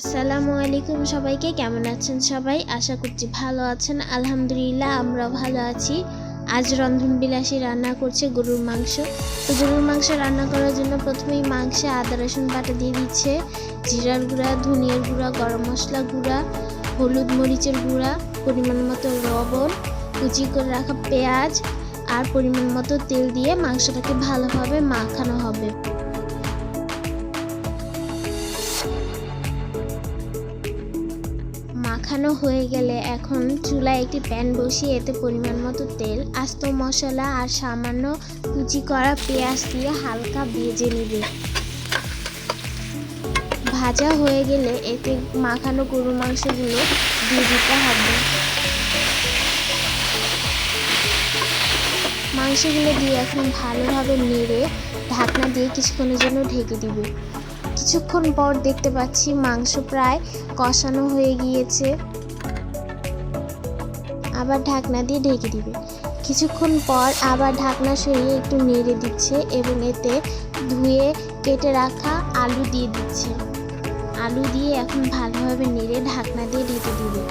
আসসালামু আলাইকুম সবাইকে, কেমন আছেন সবাই? আশা করছি ভালো আছেন। আলহামদুলিল্লাহ আমরা ভালো আছি। আজ রন্ধন বিলাসী রান্না করছে গরুর মাংস। তো গরুর মাংস রান্না করার জন্য প্রথমেই মাংসে আদা, রসুন বাটা দিয়ে দিচ্ছে। জিরার গুঁড়া, ধনিয়ার গুঁড়া, গরম মশলা গুঁড়া, হলুদ মরিচের গুঁড়া, পরিমাণ মতো লবণ, কুচি করে রাখা পেঁয়াজ আর পরিমাণ মতো তেল দিয়ে মাংসটাকে ভালোভাবে মাখানো হবে। মাখানো হয়ে গেলে এখন চুলায় একটি প্যান বসিয়ে এতে পরিমাণ মতো তেল, আস্ত মশলা আর সামান্য কুচি করা পেঁয়াজ দিয়ে হালকা ভেজে নেবে। ভাজা হয়ে গেলে এতে মাখানো গরু মাংসগুলো দিয়ে দিতে হবে। মাংসগুলো দিয়ে এখন ভালোভাবে নেড়ে ঢাকনা দিয়ে কিছুক্ষণের জন্য ঢেকে দিবে। কিছুক্ষণ পর দেখতে পাচ্ছি মাংস প্রায় কষানো হয়ে গিয়েছে। আবার ঢাকনা দিয়ে ঢেকে দিবে। কিছুক্ষণ পর আবার ঢাকনা সরিয়ে একটু নেড়ে দিচ্ছে এবং এতে ধুয়ে কেটে রাখা আলু দিয়ে দিচ্ছে। আলু দিয়ে এখন ভালোভাবে নেড়ে ঢাকনা দিয়ে ঢেকে দিবে।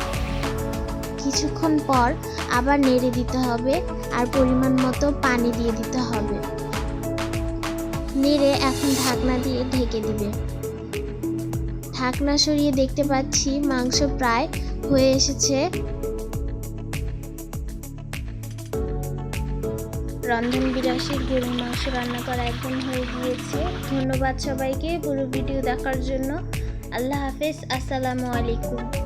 কিছুক্ষণ পর আবার নেড়ে দিতে হবে আর পরিমাণ মতো পানি দিয়ে দিতে হবে। নেড়ে এখন ঢাকনা দিয়ে ঢেকে দিবে। ঢাকনা সরিয়ে দেখতে পাচ্ছি মাংস প্রায় হয়ে এসেছে। রন্ধন বিলাসী গরুর মাংস রান্না করা একদম হয়ে গিয়েছে। ধন্যবাদ সবাইকে পুরো ভিডিও দেখার জন্য। আল্লাহ হাফেজ, আসসালামু আলাইকুম।